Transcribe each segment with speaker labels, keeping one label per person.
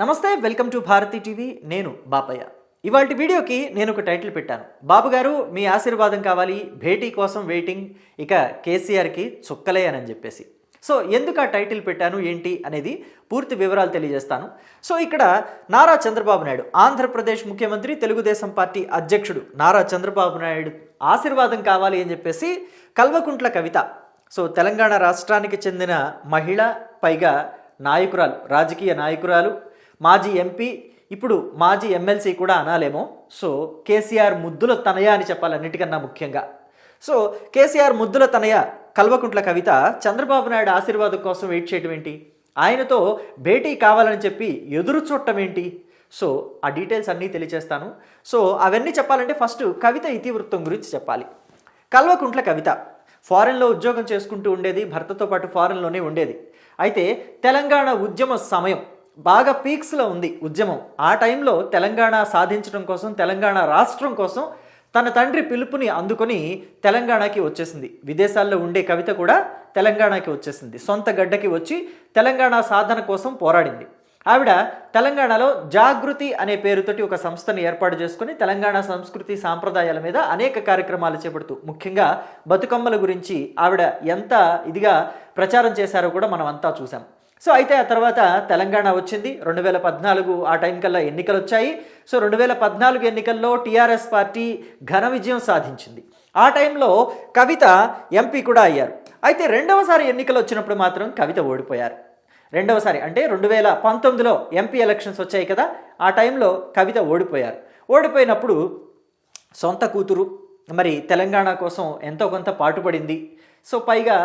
Speaker 1: నమస్తే welcome to Bharati TV నేను బాపయ్య ఇవాటి వీడియోకి నేను ఒక టైటిల్ పెట్టాను బాబు గారు మీ ఆశీర్వాదం కావాలి భేటీ కోసం వెయిటింగ్ ఇక కేసీఆర్కి చుక్కలే అని చెప్పేసి సో ఎందుకు ఆ టైటిల్ పెట్టాను ఏంటి అనేది పూర్తి వివరాలు తెలియజేస్తాను సో ఇక్కడ నారా చంద్రబాబు నాయుడు ఆంధ్రప్రదేశ్ ముఖ్యమంత్రి తెలుగుదేశం పార్టీ అధ్యక్షుడు నారా చంద్రబాబు నాయుడు ఆశీర్వాదం కావాలి అని చెప్పేసి కల్వకుంట్ల కవిత సో తెలంగాణ రాష్ట్రానికి చెందిన మహిళ పైగా నాయకురాలు రాజకీయ నాయకురాలు మాజీ ఎంపీ ఇప్పుడు మాజీ ఎమ్మెల్సీ కూడా అనాలేమో సో కేసీఆర్ ముద్దుల తనయ అని చెప్పాలన్నిటికన్నా ముఖ్యంగా సో కేసీఆర్ ముద్దుల తనయ కల్వకుంట్ల కవిత చంద్రబాబు నాయుడు ఆశీర్వాదం కోసం వెయిట్ చేయడం ఏంటి ఆయనతో భేటీ కావాలని చెప్పి ఎదురు చూడటం ఏంటి సో ఆ డీటెయిల్స్ అన్నీ తెలియజేస్తాను సో అవన్నీ చెప్పాలంటే ఫస్ట్ కవిత ఇతివృత్తం గురించి చెప్పాలి కల్వకుంట్ల కవిత ఫారెన్లో ఉద్యోగం చేసుకుంటూ ఉండేది భర్తతో పాటు ఫారెన్లోనే ఉండేది అయితే తెలంగాణ ఉద్యమ సమయం బాగా పీక్స్లో ఉంది ఉద్యమం ఆ టైంలో తెలంగాణ సాధించడం కోసం తెలంగాణ రాష్ట్రం కోసం తన తండ్రి పిలుపుని అందుకొని తెలంగాణకి వచ్చేసింది విదేశాల్లో ఉండే కవిత కూడా తెలంగాణకి వచ్చేసింది సొంత గడ్డకి వచ్చి తెలంగాణ సాధన కోసం పోరాడింది ఆవిడ తెలంగాణలో జాగృతి అనే పేరుతోటి ఒక సంస్థను ఏర్పాటు చేసుకుని తెలంగాణ సంస్కృతి సాంప్రదాయాల మీద అనేక కార్యక్రమాలు చేపడుతూ ముఖ్యంగా బతుకమ్మల గురించి ఆవిడ ఎంత ఇదిగా ప్రచారం చేశారో కూడా మనం అంతా చూసాం సో అయితే ఆ తర్వాత తెలంగాణ వచ్చింది రెండు వేల పద్నాలుగు ఆ టైం కల్లా ఎన్నికలు వచ్చాయి సో రెండు వేల పద్నాలుగు ఎన్నికల్లో టీఆర్ఎస్ పార్టీ ఘన విజయం సాధించింది ఆ టైంలో కవిత ఎంపీ కూడా అయ్యారు అయితే రెండవసారి ఎన్నికలు వచ్చినప్పుడు మాత్రం కవిత ఓడిపోయారు రెండవసారి అంటే రెండు వేల పంతొమ్మిదిలో ఎంపీ ఎలక్షన్స్ వచ్చాయి కదా ఆ టైంలో కవిత ఓడిపోయారు ఓడిపోయినప్పుడు సొంత కూతురు మరి తెలంగాణ కోసం ఎంతో కొంత పాటుపడింది సో పైగా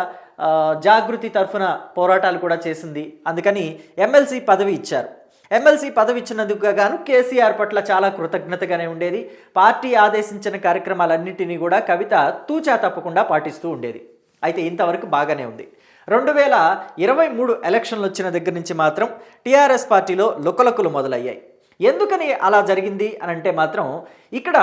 Speaker 1: జాగృతి తరఫున పోరాటాలు కూడా చేసింది అందుకని ఎమ్మెల్సీ పదవి ఇచ్చారు ఎమ్మెల్సీ పదవి ఇచ్చినందుకు గాను కేసీఆర్ పట్ల చాలా కృతజ్ఞతగానే ఉండేది పార్టీ ఆదేశించిన కార్యక్రమాలన్నింటినీ కూడా కవిత తూచా తప్పకుండా పాటిస్తూ ఉండేది అయితే ఇంతవరకు బాగానే ఉంది రెండు వేల ఇరవై మూడు ఎలక్షన్లు వచ్చిన దగ్గర నుంచి మాత్రం టీఆర్ఎస్ పార్టీలో లుకలకులు మొదలయ్యాయి ఎందుకని అలా జరిగింది అని అంటే మాత్రం ఇక్కడ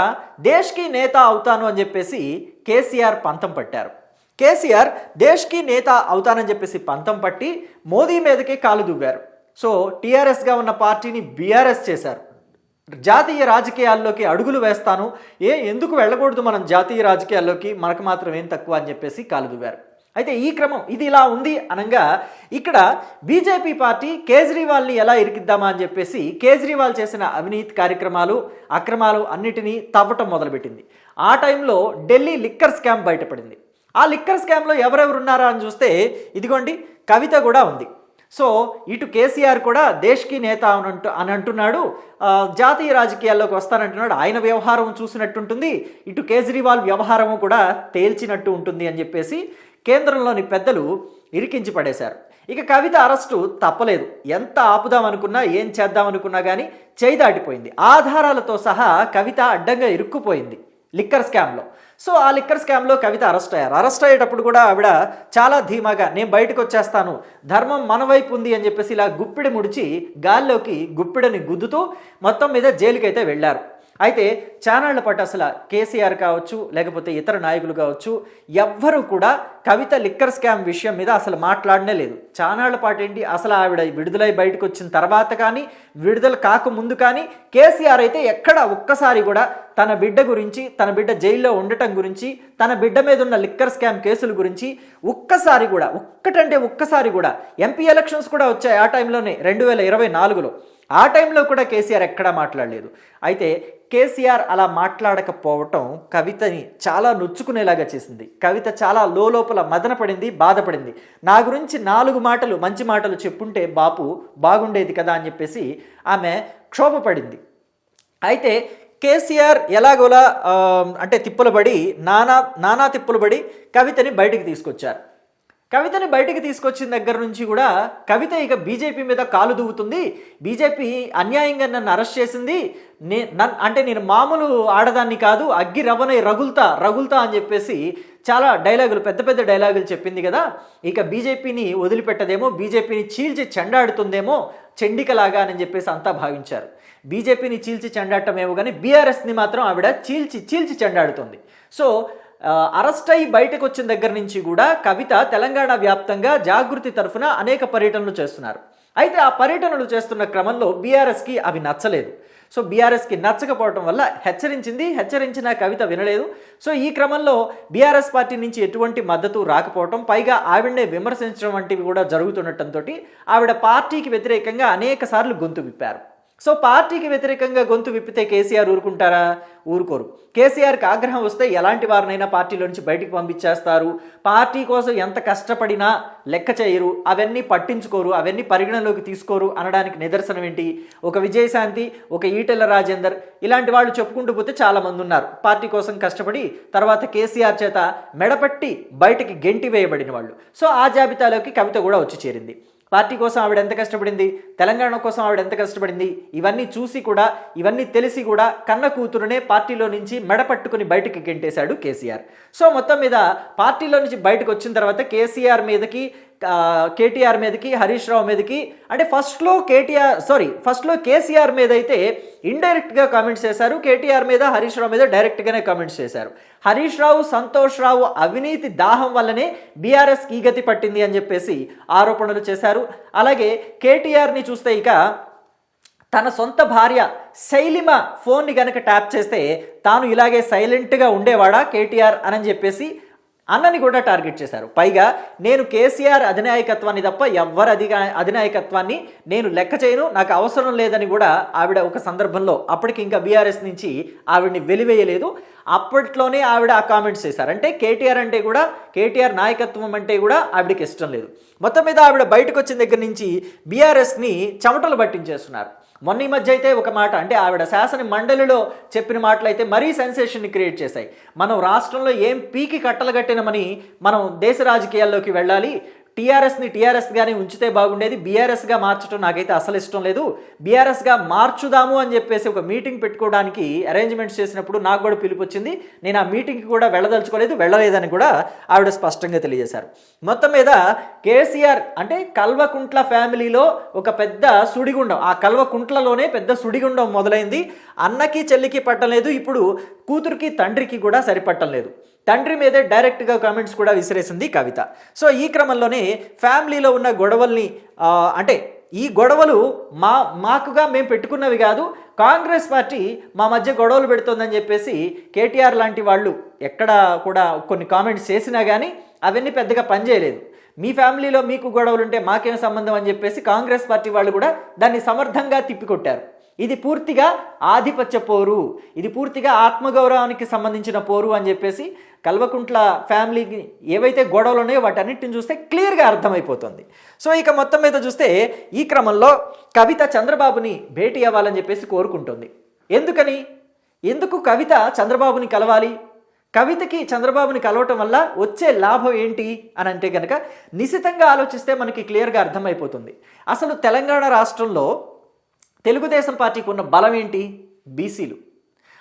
Speaker 1: దేశ్కి నేత అవుతాను అని చెప్పేసి కేసీఆర్ పంతం పట్టారు కేసీఆర్ దేశ్కి నేత అవుతానని చెప్పేసి పంతం పట్టి మోదీ మీదకే కాలు దువ్వారు సో టీఆర్ఎస్గా ఉన్న పార్టీని బీఆర్ఎస్ చేశారు జాతీయ రాజకీయాల్లోకి అడుగులు వేస్తాను ఏ ఎందుకు వెళ్ళకూడదు మనం జాతీయ రాజకీయాల్లోకి మనకు మాత్రం ఏం తక్కువ అని చెప్పేసి కాలు దువ్వారు అయితే ఈ క్రమం ఇది ఇలా ఉంది అనగా ఇక్కడ బీజేపీ పార్టీ కేజ్రీవాల్ని ఎలా ఇరికిద్దామా అని చెప్పేసి కేజ్రీవాల్ చేసిన అవినీతి కార్యక్రమాలు అక్రమాలు అన్నిటినీ తవ్వటం మొదలుపెట్టింది ఆ టైంలో ఢిల్లీ లిక్కర్ స్కామ్ బయటపడింది ఆ లిక్కర్ స్కామ్లో ఎవరెవరు ఉన్నారా అని చూస్తే ఇదిగోండి కవిత కూడా ఉంది సో ఇటు కేసీఆర్ కూడా దేశ్కి నేత అనంటు అని అంటున్నాడు జాతీయ రాజకీయాల్లోకి వస్తానంటున్నాడు ఆయన వ్యవహారం చూసినట్టుంటుంది ఇటు కేజ్రీవాల్ వ్యవహారము కూడా తేల్చినట్టు ఉంటుంది అని చెప్పేసి కేంద్రంలోని పెద్దలు ఇరికించి పడేశారు ఇక కవిత అరెస్టు తప్పలేదు ఎంత ఆపుదాం అనుకున్నా ఏం చేద్దాం అనుకున్నా కానీ చేయి దాటిపోయింది ఆధారాలతో సహా కవిత అడ్డంగా ఇరుక్కుపోయింది లిక్కర్ స్కామ్లో సో ఆ లిక్కర్ స్కామ్లో కవిత అరెస్ట్ అయ్యారు అరెస్ట్ అయ్యేటప్పుడు కూడా ఆవిడ చాలా ధీమాగా నేను బయటకు వచ్చేస్తాను ధర్మం మన వైపు ఉంది అని చెప్పేసి ఇలా గుప్పిడి ముడిచి గాల్లోకి గుప్పిడిని గుద్దుతూ మొత్తం మీద జైలుకైతే వెళ్ళారు అయితే ఛానళ్ల పాటు అసలు కేసీఆర్ కావచ్చు లేకపోతే ఇతర నాయకులు కావచ్చు ఎవ్వరూ కూడా కవిత లిక్కర్ స్కామ్ విషయం మీద అసలు మాట్లాడనే లేదు ఛానళ్ల పాటు ఏంటి అసలు ఆవిడ విడుదలై బయటకు వచ్చిన తర్వాత కానీ విడుదల కాకముందు కానీ కేసీఆర్ అయితే ఎక్కడ ఒక్కసారి కూడా తన బిడ్డ గురించి తన బిడ్డ జైల్లో ఉండటం గురించి తన బిడ్డ మీద ఉన్న లిక్కర్ స్కామ్ కేసుల గురించి ఒక్కసారి కూడా ఒక్కటంటే ఒక్కసారి కూడా ఎంపీ ఎలక్షన్స్ కూడా వచ్చాయి ఆ టైంలోనే రెండు వేల ఇరవై నాలుగులో ఆ టైంలో కూడా కేసీఆర్ ఎక్కడా మాట్లాడలేదు అయితే కేసీఆర్ అలా మాట్లాడకపోవటం కవితని చాలా నొచ్చుకునేలాగా చేసింది కవిత చాలా లోపల మదనపడింది బాధపడింది నా గురించి నాలుగు మాటలు మంచి మాటలు చెప్పుంటే బాపు బాగుండేది కదా అని చెప్పేసి ఆమె క్షోభపడింది అయితే కేసీఆర్ ఎలాగోలా అంటే తిప్పులబడి నానా నానా తిప్పులబడి కవితని బయటికి తీసుకొచ్చారు కవితని బయటికి తీసుకొచ్చిన దగ్గర నుంచి కూడా కవిత ఇక బీజేపీ మీద కాలు దువ్వుతుంది బీజేపీ అన్యాయంగా నన్ను అరెస్ట్ చేసింది నే అంటే నేను మామూలు ఆడదాన్ని కాదు అగ్గి రవనై రగుల్తా రగుల్తా అని చెప్పేసి చాలా డైలాగులు పెద్ద పెద్ద డైలాగులు చెప్పింది కదా ఇక బీజేపీని వదిలిపెట్టదేమో బీజేపీని చీల్చి చెండాడుతుందేమో చెండికలాగా అని చెప్పేసి అంతా భావించారు బీజేపీని చీల్చి ఏమో కానీ బీఆర్ఎస్ని మాత్రం ఆవిడ చీల్చి చీల్చి చెండాడుతుంది సో అరెస్ట్ అయి బయటకు వచ్చిన దగ్గర నుంచి కూడా కవిత తెలంగాణ వ్యాప్తంగా జాగృతి తరఫున అనేక పర్యటనలు చేస్తున్నారు అయితే ఆ పర్యటనలు చేస్తున్న క్రమంలో బీఆర్ఎస్కి అవి నచ్చలేదు సో బీఆర్ఎస్కి నచ్చకపోవడం వల్ల హెచ్చరించింది హెచ్చరించిన కవిత వినలేదు సో ఈ క్రమంలో బీఆర్ఎస్ పార్టీ నుంచి ఎటువంటి మద్దతు రాకపోవటం పైగా ఆవిడనే విమర్శించడం వంటివి కూడా జరుగుతుండటంతో ఆవిడ పార్టీకి వ్యతిరేకంగా అనేక గొంతు విప్పారు సో పార్టీకి వ్యతిరేకంగా గొంతు విప్పితే కేసీఆర్ ఊరుకుంటారా ఊరుకోరు కేసీఆర్కి ఆగ్రహం వస్తే ఎలాంటి వారినైనా పార్టీలో నుంచి బయటికి పంపించేస్తారు పార్టీ కోసం ఎంత కష్టపడినా లెక్క చేయరు అవన్నీ పట్టించుకోరు అవన్నీ పరిగణలోకి తీసుకోరు అనడానికి నిదర్శనం ఏంటి ఒక విజయశాంతి ఒక ఈటెల రాజేందర్ ఇలాంటి వాళ్ళు చెప్పుకుంటూ పోతే చాలామంది ఉన్నారు పార్టీ కోసం కష్టపడి తర్వాత కేసీఆర్ చేత మెడపట్టి బయటకి గెంటి వేయబడిన వాళ్ళు సో ఆ జాబితాలోకి కవిత కూడా వచ్చి చేరింది పార్టీ కోసం ఆవిడ ఎంత కష్టపడింది తెలంగాణ కోసం ఆవిడ ఎంత కష్టపడింది ఇవన్నీ చూసి కూడా ఇవన్నీ తెలిసి కూడా కన్న కూతురునే పార్టీలో నుంచి మెడపట్టుకుని బయటకు గెంటేశాడు కేసీఆర్ సో మొత్తం మీద పార్టీలో నుంచి బయటకు వచ్చిన తర్వాత కేసీఆర్ మీదకి కేటీఆర్ మీదకి హరీష్ రావు మీదకి అంటే ఫస్ట్లో కేటీఆర్ సారీ ఫస్ట్లో కేసీఆర్ మీద అయితే ఇండైరెక్ట్గా కామెంట్స్ చేశారు కేటీఆర్ మీద హరీష్ రావు మీద డైరెక్ట్గానే కామెంట్స్ చేశారు హరీష్ రావు సంతోష్ రావు అవినీతి దాహం వల్లనే బీఆర్ఎస్ ఈ గతి పట్టింది అని చెప్పేసి ఆరోపణలు చేశారు అలాగే కేటీఆర్ని చూస్తే ఇక తన సొంత భార్య శైలిమ ఫోన్ని కనుక ట్యాప్ చేస్తే తాను ఇలాగే సైలెంట్గా ఉండేవాడా కేటీఆర్ అని చెప్పేసి అన్నని కూడా టార్గెట్ చేశారు పైగా నేను కేసీఆర్ అధినాయకత్వాన్ని తప్ప ఎవ్వరు అధిగా అధినాయకత్వాన్ని నేను లెక్క చేయను నాకు అవసరం లేదని కూడా ఆవిడ ఒక సందర్భంలో అప్పటికి ఇంకా బీఆర్ఎస్ నుంచి ఆవిడని వెలివేయలేదు అప్పట్లోనే ఆవిడ ఆ కామెంట్స్ చేశారు అంటే కేటీఆర్ అంటే కూడా కేటీఆర్ నాయకత్వం అంటే కూడా ఆవిడకి ఇష్టం లేదు మొత్తం మీద ఆవిడ బయటకు వచ్చిన దగ్గర నుంచి బీఆర్ఎస్ని చెమటలు పట్టించేస్తున్నారు మొన్న ఈ మధ్య అయితే ఒక మాట అంటే ఆవిడ శాసన మండలిలో చెప్పిన మాటలు అయితే మరీ సెన్సేషన్ని క్రియేట్ చేశాయి మనం రాష్ట్రంలో ఏం పీకి కట్టలు కట్టినమని మనం దేశ రాజకీయాల్లోకి వెళ్ళాలి టీఆర్ఎస్ని టీఆర్ఎస్గానే ఉంచితే బాగుండేది బీఆర్ఎస్గా మార్చడం నాకైతే అసలు ఇష్టం లేదు బీఆర్ఎస్గా మార్చుదాము అని చెప్పేసి ఒక మీటింగ్ పెట్టుకోవడానికి అరేంజ్మెంట్స్ చేసినప్పుడు నాకు కూడా పిలుపు వచ్చింది నేను ఆ మీటింగ్కి కూడా వెళ్ళదలుచుకోలేదు వెళ్ళలేదని కూడా ఆవిడ స్పష్టంగా తెలియజేశారు మొత్తం మీద కేసీఆర్ అంటే కల్వకుంట్ల ఫ్యామిలీలో ఒక పెద్ద సుడిగుండం ఆ కల్వకుంట్లలోనే పెద్ద సుడిగుండం మొదలైంది అన్నకి చెల్లికి పట్టలేదు ఇప్పుడు కూతురికి తండ్రికి కూడా సరిపట్టలేదు తండ్రి మీదే డైరెక్ట్గా కామెంట్స్ కూడా విసిరేసింది కవిత సో ఈ క్రమంలోనే ఫ్యామిలీలో ఉన్న గొడవల్ని అంటే ఈ గొడవలు మా మాకుగా మేము పెట్టుకున్నవి కాదు కాంగ్రెస్ పార్టీ మా మధ్య గొడవలు పెడుతోందని చెప్పేసి కేటీఆర్ లాంటి వాళ్ళు ఎక్కడ కూడా కొన్ని కామెంట్స్ చేసినా కానీ అవన్నీ పెద్దగా పనిచేయలేదు మీ ఫ్యామిలీలో మీకు గొడవలు ఉంటే మాకేం సంబంధం అని చెప్పేసి కాంగ్రెస్ పార్టీ వాళ్ళు కూడా దాన్ని సమర్థంగా తిప్పికొట్టారు ఇది పూర్తిగా ఆధిపత్య పోరు ఇది పూర్తిగా ఆత్మగౌరవానికి సంబంధించిన పోరు అని చెప్పేసి కల్వకుంట్ల ఫ్యామిలీకి ఏవైతే గొడవలు ఉన్నాయో వాటన్నిటిని చూస్తే క్లియర్గా అర్థమైపోతుంది సో ఇక మొత్తం మీద చూస్తే ఈ క్రమంలో కవిత చంద్రబాబుని భేటీ అవ్వాలని చెప్పేసి కోరుకుంటుంది ఎందుకని ఎందుకు కవిత చంద్రబాబుని కలవాలి కవితకి చంద్రబాబుని కలవటం వల్ల వచ్చే లాభం ఏంటి అని అంటే కనుక నిశితంగా ఆలోచిస్తే మనకి క్లియర్గా అర్థమైపోతుంది అసలు తెలంగాణ రాష్ట్రంలో తెలుగుదేశం పార్టీకి ఉన్న బలం ఏంటి బీసీలు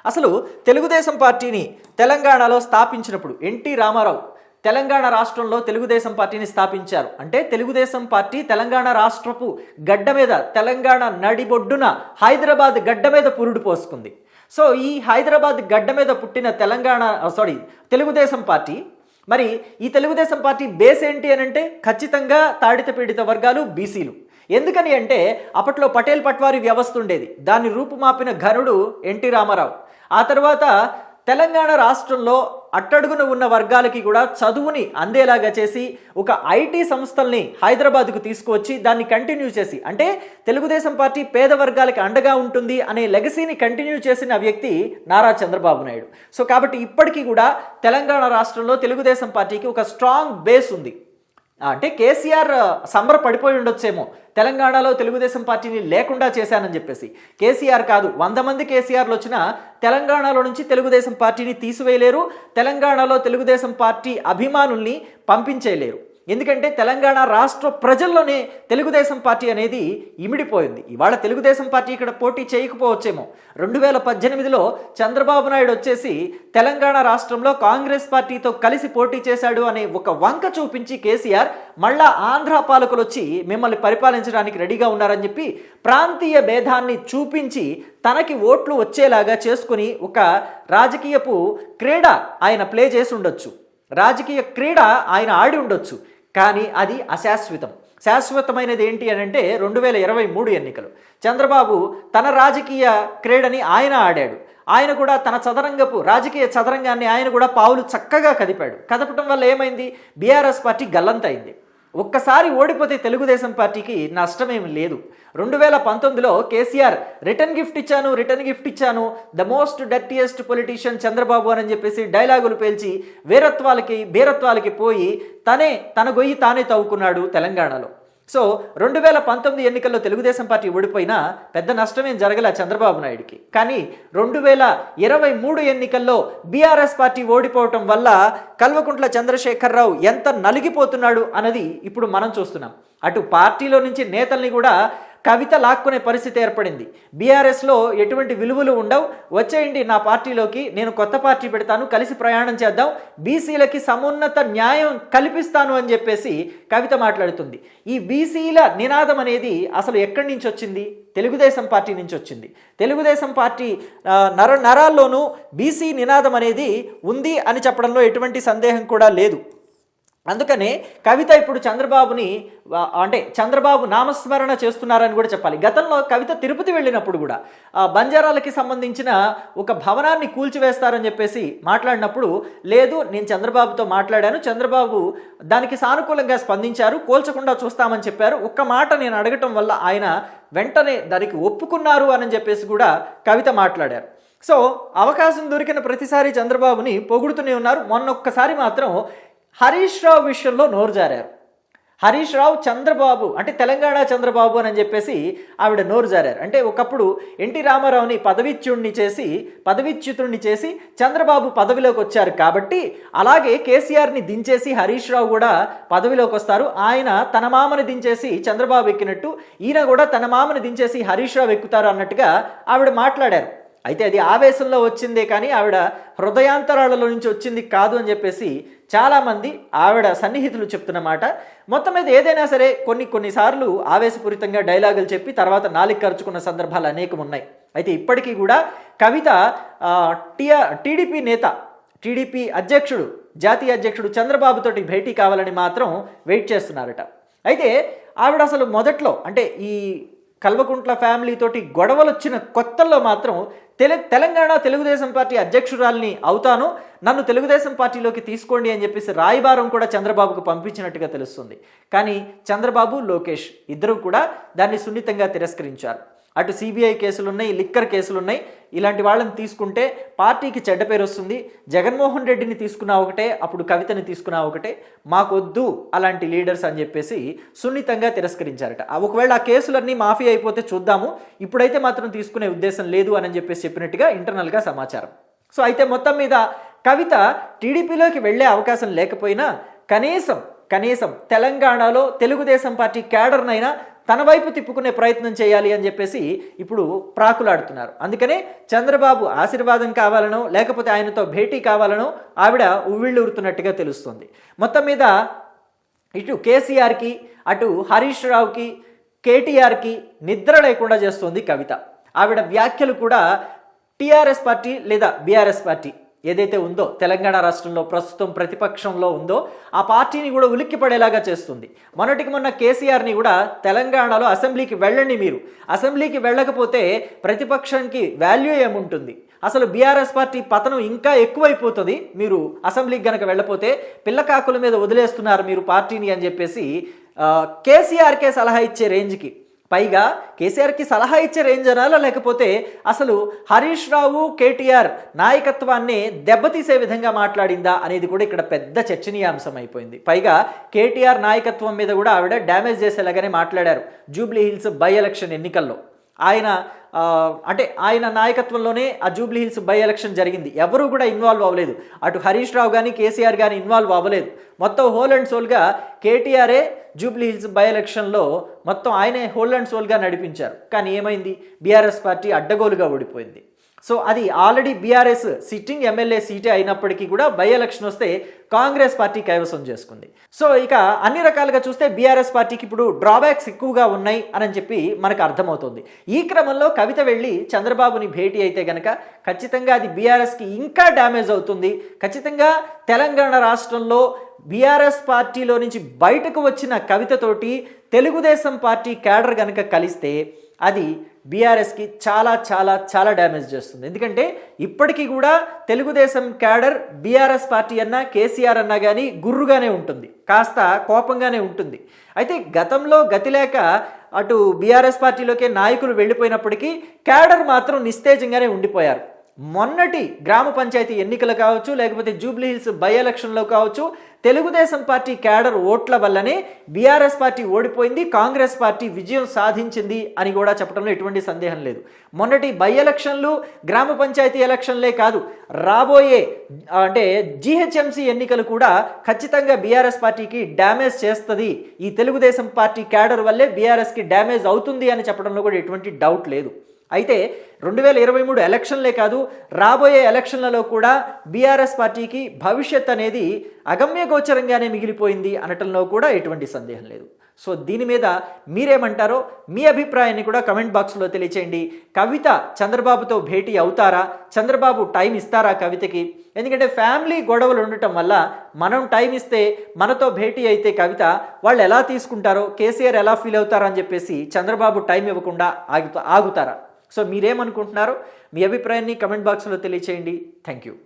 Speaker 1: అసలు తెలుగుదేశం పార్టీని తెలంగాణలో స్థాపించినప్పుడు ఎన్టీ రామారావు తెలంగాణ రాష్ట్రంలో తెలుగుదేశం పార్టీని స్థాపించారు అంటే తెలుగుదేశం పార్టీ తెలంగాణ రాష్ట్రపు గడ్డ మీద తెలంగాణ నడిబొడ్డున హైదరాబాద్ గడ్డ మీద పురుడు పోసుకుంది సో ఈ హైదరాబాద్ గడ్డ మీద పుట్టిన తెలంగాణ సారీ తెలుగుదేశం పార్టీ మరి ఈ తెలుగుదేశం పార్టీ బేస్ ఏంటి అని అంటే ఖచ్చితంగా తాడిత పీడిత వర్గాలు బీసీలు ఎందుకని అంటే అప్పట్లో పటేల్ పట్వారి వ్యవస్థ ఉండేది దాన్ని రూపుమాపిన ఘనుడు ఎన్టీ రామారావు ఆ తర్వాత తెలంగాణ రాష్ట్రంలో అట్టడుగున ఉన్న వర్గాలకి కూడా చదువుని అందేలాగా చేసి ఒక ఐటీ సంస్థల్ని హైదరాబాద్కు తీసుకువచ్చి దాన్ని కంటిన్యూ చేసి అంటే తెలుగుదేశం పార్టీ పేద వర్గాలకి అండగా ఉంటుంది అనే లెగసీని కంటిన్యూ చేసిన వ్యక్తి నారా చంద్రబాబు నాయుడు సో కాబట్టి ఇప్పటికీ కూడా తెలంగాణ రాష్ట్రంలో తెలుగుదేశం పార్టీకి ఒక స్ట్రాంగ్ బేస్ ఉంది అంటే కేసీఆర్ సంబర పడిపోయి ఉండొచ్చేమో తెలంగాణలో తెలుగుదేశం పార్టీని లేకుండా చేశానని చెప్పేసి కేసీఆర్ కాదు వంద మంది కేసీఆర్లు వచ్చినా తెలంగాణలో నుంచి తెలుగుదేశం పార్టీని తీసివేయలేరు తెలంగాణలో తెలుగుదేశం పార్టీ అభిమానుల్ని పంపించేయలేరు ఎందుకంటే తెలంగాణ రాష్ట్ర ప్రజల్లోనే తెలుగుదేశం పార్టీ అనేది ఇమిడిపోయింది ఇవాళ తెలుగుదేశం పార్టీ ఇక్కడ పోటీ చేయకపోవచ్చేమో రెండు వేల పద్దెనిమిదిలో చంద్రబాబు నాయుడు వచ్చేసి తెలంగాణ రాష్ట్రంలో కాంగ్రెస్ పార్టీతో కలిసి పోటీ చేశాడు అనే ఒక వంక చూపించి కేసీఆర్ మళ్ళా ఆంధ్ర పాలకులు వచ్చి మిమ్మల్ని పరిపాలించడానికి రెడీగా ఉన్నారని చెప్పి ప్రాంతీయ భేదాన్ని చూపించి తనకి ఓట్లు వచ్చేలాగా చేసుకుని ఒక రాజకీయపు క్రీడ ఆయన ప్లే చేసి ఉండొచ్చు రాజకీయ క్రీడ ఆయన ఆడి ఉండొచ్చు కానీ అది అశాశ్వతం శాశ్వతమైనది ఏంటి అని అంటే రెండు వేల ఇరవై మూడు ఎన్నికలు చంద్రబాబు తన రాజకీయ క్రీడని ఆయన ఆడాడు ఆయన కూడా తన చదరంగపు రాజకీయ చదరంగాన్ని ఆయన కూడా పావులు చక్కగా కదిపాడు కదపటం వల్ల ఏమైంది బీఆర్ఎస్ పార్టీ గల్లంతైంది ఒక్కసారి ఓడిపోతే తెలుగుదేశం పార్టీకి నష్టమేమి లేదు రెండు వేల పంతొమ్మిదిలో కేసీఆర్ రిటర్న్ గిఫ్ట్ ఇచ్చాను రిటర్న్ గిఫ్ట్ ఇచ్చాను the most dirtiest politician Chandrababu అని చెప్పేసి డైలాగులు పేల్చి వీరత్వాలకి బీరత్వాలకి పోయి తనే తన గొయ్యి తానే తవ్వుకున్నాడు తెలంగాణలో సో రెండు వేల పంతొమ్మిది ఎన్నికల్లో తెలుగుదేశం పార్టీ ఓడిపోయినా పెద్ద నష్టమేం జరగలే చంద్రబాబు నాయుడికి కానీ రెండు వేల ఇరవై మూడు ఎన్నికల్లో బీఆర్ఎస్ పార్టీ ఓడిపోవటం వల్ల కల్వకుంట్ల చంద్రశేఖరరావు ఎంత నలిగిపోతున్నాడు అన్నది ఇప్పుడు మనం చూస్తున్నాం అటు పార్టీలో నుంచి నేతల్ని కూడా కవిత లాక్కునే పరిస్థితి ఏర్పడింది బీఆర్ఎస్లో ఎటువంటి విలువలు ఉండవు వచ్చేయండి నా పార్టీలోకి నేను కొత్త పార్టీ పెడతాను కలిసి ప్రయాణం చేద్దాం బీసీలకి సమున్నత న్యాయం కల్పిస్తాను అని చెప్పేసి కవిత మాట్లాడుతుంది ఈ బీసీల నినాదం అనేది అసలు ఎక్కడి నుంచి వచ్చింది తెలుగుదేశం పార్టీ నుంచి వచ్చింది తెలుగుదేశం పార్టీ నర నరాల్లోనూ బీసీ నినాదం అనేది ఉంది అని చెప్పడంలో ఎటువంటి సందేహం కూడా లేదు అందుకనే కవిత ఇప్పుడు చంద్రబాబుని అంటే చంద్రబాబు నామస్మరణ చేస్తున్నారని కూడా చెప్పాలి గతంలో కవిత తిరుపతి వెళ్ళినప్పుడు కూడా బంజారాలకి సంబంధించిన ఒక భవనాన్ని కూల్చివేస్తారని చెప్పేసి మాట్లాడినప్పుడు లేదు నేను చంద్రబాబుతో మాట్లాడాను చంద్రబాబు దానికి సానుకూలంగా స్పందించారు కూల్చకుండా చూస్తామని చెప్పారు ఒక్క మాట నేను అడగటం వల్ల ఆయన వెంటనే దానికి ఒప్పుకున్నారు అని చెప్పేసి కూడా కవిత మాట్లాడారు సో అవకాశం దొరికిన ప్రతిసారి చంద్రబాబుని పొగుడుతూనే ఉన్నారు మొన్న ఒక్కసారి మాత్రం హరీష్ రావు విషయంలో నోరు జారారు హరీష్ రావు చంద్రబాబు అంటే తెలంగాణ చంద్రబాబు అని చెప్పేసి ఆవిడ నోరు జారారు అంటే ఒకప్పుడు ఎన్టీ రామారావుని పదవిచ్యుడిని చేసి పదవిచ్యుతుణ్ణి చేసి చంద్రబాబు పదవిలోకి వచ్చారు కాబట్టి అలాగే కేసీఆర్ని దించేసి హరీష్ రావు కూడా పదవిలోకి వస్తారు ఆయన తన మామని దించేసి చంద్రబాబు ఎక్కినట్టు ఈయన కూడా తన మామని దించేసి హరీష్ రావు ఎక్కుతారు అన్నట్టుగా ఆవిడ మాట్లాడారు అయితే అది ఆవేశంలో వచ్చిందే కానీ ఆవిడ హృదయాంతరాలలో నుంచి వచ్చింది కాదు అని చెప్పేసి చాలామంది ఆవిడ సన్నిహితులు చెప్తున్నమాట మొత్తం మీద ఏదైనా సరే కొన్ని కొన్నిసార్లు ఆవేశపూరితంగా డైలాగులు చెప్పి తర్వాత నాలిక ఖర్చుకున్న సందర్భాలు అనేకం ఉన్నాయి అయితే ఇప్పటికీ కూడా కవిత టీఆర్ టీడీపీ నేత టీడీపీ అధ్యక్షుడు జాతీయ అధ్యక్షుడు చంద్రబాబుతోటి భేటీ కావాలని మాత్రం వెయిట్ చేస్తున్నారట అయితే ఆవిడ అసలు మొదట్లో అంటే ఈ కల్వకుంట్ల ఫ్యామిలీతోటి గొడవలు వచ్చిన కొత్తల్లో మాత్రం తెల తెలంగాణ తెలుగుదేశం పార్టీ అధ్యక్షురాలని అవుతాను నన్ను తెలుగుదేశం పార్టీలోకి తీసుకోండి అని చెప్పేసి రాయబారం కూడా చంద్రబాబుకు పంపించినట్టుగా తెలుస్తుంది కానీ చంద్రబాబు లోకేష్ ఇద్దరూ కూడా దాన్ని సున్నితంగా తిరస్కరించారు అటు సిబిఐ కేసులున్నాయి లిక్కర్ కేసులున్నాయి ఇలాంటి వాళ్ళని తీసుకుంటే పార్టీకి చెడ్డ పేరు వస్తుంది జగన్మోహన్ రెడ్డిని తీసుకున్నా ఒకటే అప్పుడు కవితని తీసుకున్నా ఒకటే మాకొద్దు అలాంటి లీడర్స్ అని చెప్పేసి సున్నితంగా తిరస్కరించారట ఒకవేళ ఆ కేసులన్నీ మాఫీ అయిపోతే చూద్దాము ఇప్పుడైతే మాత్రం తీసుకునే ఉద్దేశం లేదు అని చెప్పేసి చెప్పినట్టుగా ఇంటర్నల్గా సమాచారం సో అయితే మొత్తం మీద కవిత టీడీపీలోకి వెళ్ళే అవకాశం లేకపోయినా కనీసం కనీసం తెలంగాణలో తెలుగుదేశం పార్టీ క్యాడర్నైనా తన వైపు తిప్పుకునే ప్రయత్నం చేయాలి అని చెప్పేసి ఇప్పుడు ప్రాకులాడుతున్నారు అందుకనే చంద్రబాబు ఆశీర్వాదం కావాలనో లేకపోతే ఆయనతో భేటీ కావాలనో ఆవిడ ఉవ్విళ్ళూరుతున్నట్టుగా తెలుస్తుంది మొత్తం మీద ఇటు కేసీఆర్కి అటు హరీష్ రావుకి కేటీఆర్కి నిద్ర లేకుండా చేస్తుంది కవిత ఆవిడ వ్యాఖ్యలు కూడా టీఆర్ఎస్ పార్టీ లేదా బీఆర్ఎస్ పార్టీ ఏదైతే ఉందో తెలంగాణ రాష్ట్రంలో ప్రస్తుతం ప్రతిపక్షంలో ఉందో ఆ పార్టీని కూడా ఉలిక్కి పడేలాగా చేస్తుంది మొన్నటికి మొన్న కేసీఆర్ని కూడా తెలంగాణలో అసెంబ్లీకి వెళ్ళండి మీరు అసెంబ్లీకి వెళ్ళకపోతే ప్రతిపక్షానికి వాల్యూ ఏముంటుంది అసలు బీఆర్ఎస్ పార్టీ పతనం ఇంకా ఎక్కువైపోతుంది మీరు అసెంబ్లీకి గనక వెళ్ళపోతే పిల్లకాకుల మీద వదిలేస్తున్నారు మీరు పార్టీని అని చెప్పేసి కేసీఆర్కే సలహా ఇచ్చే రేంజ్కి పైగా కేసీఆర్కి సలహా ఇచ్చే రేంజ్ అనాలా లేకపోతే అసలు హరీష్ రావు కేటీఆర్ నాయకత్వాన్ని దెబ్బతీసే విధంగా మాట్లాడిందా అనేది కూడా ఇక్కడ పెద్ద చర్చనీయాంశం అయిపోయింది పైగా కేటీఆర్ నాయకత్వం మీద కూడా ఆవిడ డ్యామేజ్ చేసేలాగానే మాట్లాడారు జూబ్లీ హిల్స్ బై ఎలక్షన్ ఎన్నికల్లో ఆయన అంటే ఆయన నాయకత్వంలోనే ఆ జూబ్లీ హిల్స్ బై ఎలక్షన్ జరిగింది ఎవరూ కూడా ఇన్వాల్వ్ అవ్వలేదు అటు హరీష్ రావు కానీ కేసీఆర్ కానీ ఇన్వాల్వ్ అవ్వలేదు మొత్తం హోల్ అండ్ సోల్గా కేటీఆరే జూబ్లీ హిల్స్ బై ఎలక్షన్లో మొత్తం ఆయనే హోల్ అండ్ సోల్గా నడిపించారు కానీ ఏమైంది బీఆర్ఎస్ పార్టీ అడ్డగోలుగా ఓడిపోయింది సో అది ఆల్రెడీ బీఆర్ఎస్ సిట్టింగ్ ఎమ్మెల్యే సీటే అయినప్పటికీ కూడా బై ఎలక్షన్ వస్తే కాంగ్రెస్ పార్టీ కైవసం చేసుకుంది సో ఇక అన్ని రకాలుగా చూస్తే బీఆర్ఎస్ పార్టీకి ఇప్పుడు డ్రాబ్యాక్స్ ఎక్కువగా ఉన్నాయి అని చెప్పి మనకు అర్థమవుతుంది ఈ క్రమంలో కవిత వెళ్ళి చంద్రబాబుని భేటీ అయితే గనక ఖచ్చితంగా అది బీఆర్ఎస్కి ఇంకా డ్యామేజ్ అవుతుంది ఖచ్చితంగా తెలంగాణ రాష్ట్రంలో బీఆర్ఎస్ పార్టీలో నుంచి బయటకు వచ్చిన కవితతోటి తెలుగుదేశం పార్టీ క్యాడర్ కనుక కలిస్తే అది బీఆర్ఎస్కి చాలా చాలా చాలా డ్యామేజ్ చేస్తుంది ఎందుకంటే ఇప్పటికీ కూడా తెలుగుదేశం క్యాడర్ బీఆర్ఎస్ పార్టీ అన్నా కేసీఆర్ అన్నా కానీ గుర్రుగానే ఉంటుంది కాస్త కోపంగానే ఉంటుంది అయితే గతంలో గతి లేక అటు బీఆర్ఎస్ పార్టీలోకే నాయకులు వెళ్ళిపోయినప్పటికీ క్యాడర్ మాత్రం నిస్తేజంగానే ఉండిపోయారు మొన్నటి గ్రామ పంచాయతీ ఎన్నికలు కావచ్చు లేకపోతే జూబ్లీహిల్స్ బై ఎలక్షన్లో కావచ్చు తెలుగుదేశం పార్టీ క్యాడర్ ఓట్ల వల్లనే బీఆర్ఎస్ పార్టీ ఓడిపోయింది కాంగ్రెస్ పార్టీ విజయం సాధించింది అని కూడా చెప్పడంలో ఎటువంటి సందేహం లేదు మొన్నటి బై ఎలక్షన్లు గ్రామ పంచాయతీ ఎలక్షన్లే కాదు రాబోయే అంటే జీహెచ్ఎంసీ ఎన్నికలు కూడా ఖచ్చితంగా బీఆర్ఎస్ పార్టీకి డ్యామేజ్ చేస్తుంది ఈ తెలుగుదేశం పార్టీ క్యాడర్ వల్లే బీఆర్ఎస్కి డ్యామేజ్ అవుతుంది అని చెప్పడంలో కూడా ఎటువంటి డౌట్ లేదు అయితే రెండు వేల ఇరవై మూడు ఎలక్షన్లే కాదు రాబోయే ఎలక్షన్లలో కూడా బీఆర్ఎస్ పార్టీకి భవిష్యత్ అనేది అగమ్యగోచరంగానే మిగిలిపోయింది అనటంలో కూడా ఎటువంటి సందేహం లేదు సో దీని మీద మీరేమంటారో మీ అభిప్రాయాన్ని కూడా కమెంట్ బాక్స్లో తెలియచేయండి కవిత చంద్రబాబుతో భేటీ అవుతారా చంద్రబాబు టైం ఇస్తారా కవితకి ఎందుకంటే ఫ్యామిలీ గొడవలు ఉండటం వల్ల మనం టైం ఇస్తే మనతో భేటీ అయితే కవిత వాళ్ళు ఎలా తీసుకుంటారో కేసీఆర్ ఎలా ఫీల్ అవుతారా అని చెప్పేసి చంద్రబాబు టైం ఇవ్వకుండా ఆగుతా ఆగుతారా సో మీరేమనుకుంటున్నారో మీ అభిప్రాయాన్ని కమెంట్ బాక్స్లో తెలియచేయండి థ్యాంక్ యూ